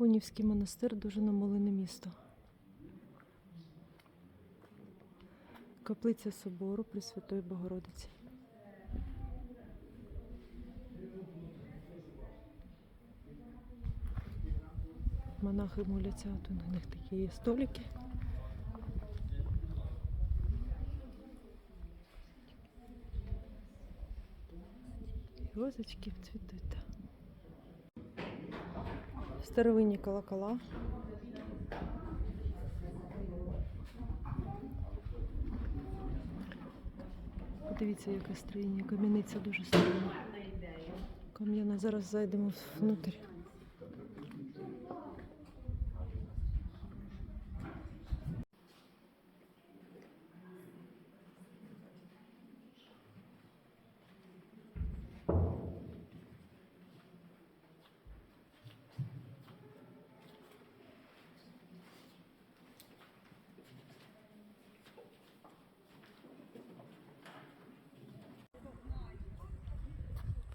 Унівський монастир дуже намолене місто. Каплиця собору Пресвятої Богородиці. Монахи моляться, от у них такі є столики. Розочки цвітуть. Старовинні колокола. Подивіться, яке строєння. Кам'яниця дуже старовинна. Кам'яна. Зараз зайдемо внутрь.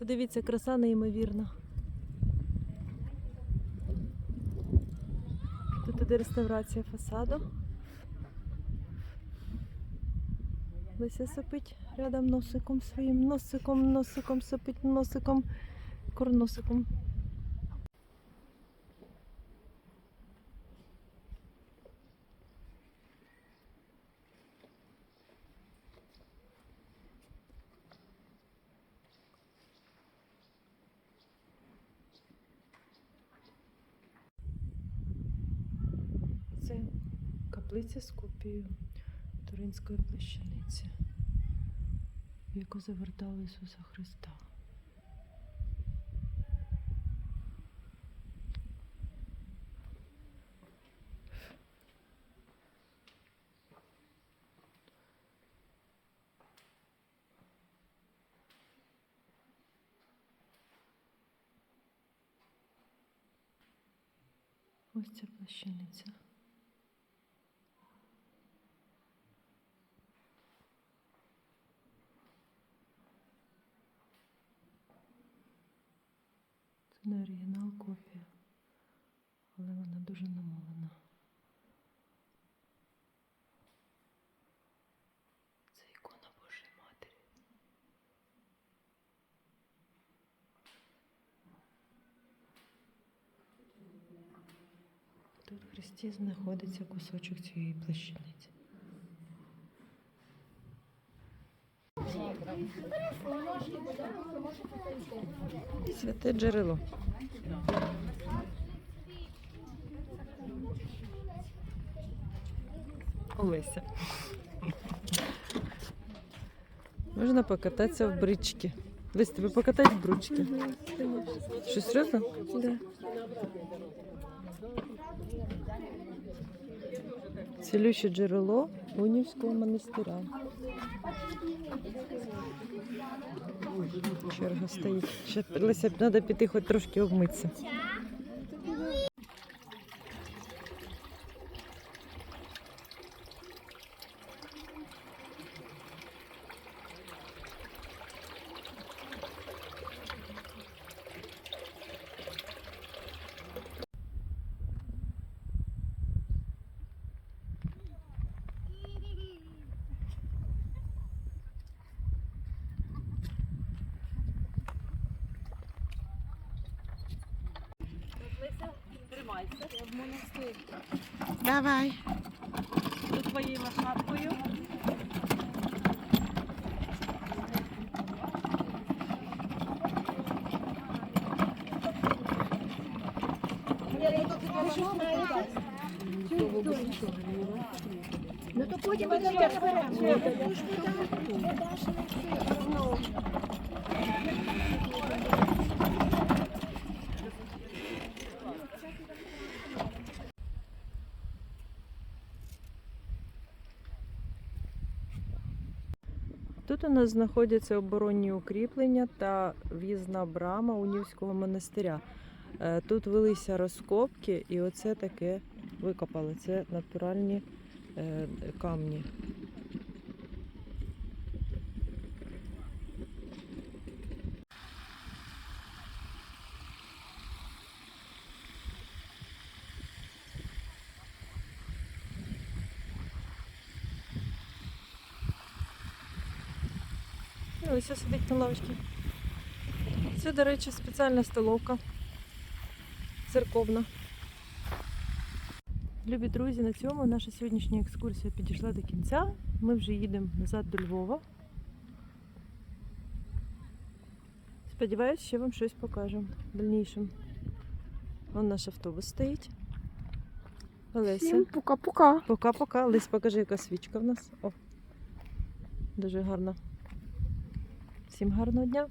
Подивіться, краса неймовірна. Тут іде реставрація фасаду. Лися сопить рядом носиком своїм, носиком, носиком сопить носиком, корносиком. Це каплиця з копією Туринської плащаниці, в яку завертали Ісуса Христа. Ось ця плащаниця. Не оригінал копія, але вона дуже намолена. Це ікона Божої Матері. Тут в Христі знаходиться кусочок цієї плащаниці. Святе джерело. Олеся. Можна покататися в бричці. Лесь, тебе покатать в бричці? Що, серйозно? Да. Цілюще джерело Унівського монастиря. Черга стоїть. Ще треба піти хоч трошки обмитися. Тримайся, я в монастир. Давай. Тут твоєю лошадкою. Ну то потім ви теж Тут у нас знаходяться оборонні укріплення та в'їзна брама Унівського монастиря. Е, Тут велися розкопки, і оце таке викопали. Це натуральні е, камні. ось сидить на лавочці. Це, до речі, спеціальна столовка. Церковна. Любі друзі, на цьому наша сьогоднішня екскурсія підійшла до кінця. Ми вже їдемо назад до Львова. Сподіваюсь, ще вам щось покажемо в дальнішому. Вон наш автобус стоїть. Олеся. Пока-пока. Пока-пока. Лись, покажи, яка свічка в нас. О. Дуже гарна. Всім гарного дня.